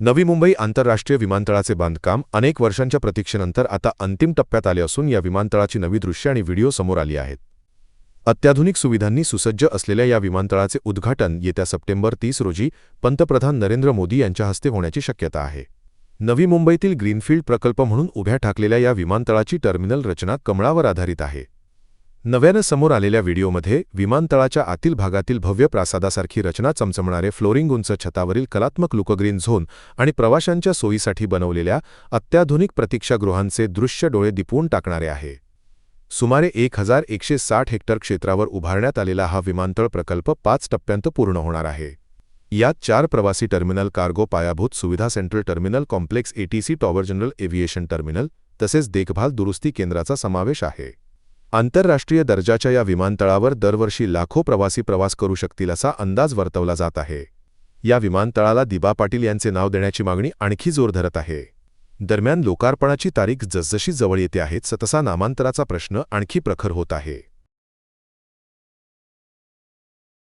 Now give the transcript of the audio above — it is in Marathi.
नवी मुंबई आंतरराष्ट्रीय विमानतळाचे बांधकाम अनेक वर्षांच्या प्रतीक्षेनंतर आता अंतिम टप्प्यात आले असून या विमानतळाची नवी दृश्ये आणि व्हिडिओ समोर आली आहेत. अत्याधुनिक सुविधांनी सुसज्ज असलेल्या या विमानतळाचे उद्घाटन येत्या सप्टेंबर तीस रोजी पंतप्रधान नरेंद्र मोदी यांच्या हस्ते होण्याची शक्यता आहे. नवी मुंबईतील ग्रीनफील्ड प्रकल्प म्हणून उभ्या ठाकलेल्या या विमानतळाची टर्मिनल रचना कमळावर आधारित आहे. नव्यानं समोर आलेल्या व्हिडिओमध्ये विमानतळाच्या आतील भागातील भव्य प्रासादासारखी रचना चमचमणारे फ्लोरिंग उंच छतावरील कलात्मक लुकग्रीन झोन आणि प्रवाशांच्या सोयीसाठी बनवलेल्या अत्याधुनिक प्रतीक्षागृहांचे दृश्य डोळे दिपवून टाकणारे आहे. सुमारे एक हजार एकशे साठ हेक्टर क्षेत्रावर उभारण्यात आलेला हा विमानतळ प्रकल्प पाच टप्प्यांत पूर्ण होणार आहे. यात चार प्रवासी टर्मिनल कार्गो पायाभूत सुविधा central terminal complex ATC tower general aviation terminal तसेच देखभाल दुरुस्ती केंद्राचा समावेश आहे. आंतरराष्ट्रीय दर्जाच्या या विमानतळावर दरवर्षी लाखो प्रवासी प्रवास करू शकतील असा अंदाज वर्तवला जात आहे. या विमानतळाला दिबा पाटील यांचे नाव देण्याची मागणी आणखी जोर धरत आहे. दरम्यान लोकार्पणाची तारीख जसजशी जवळ येते आहे तसा नामांतराचा प्रश्न आणखी प्रखर होत आहे.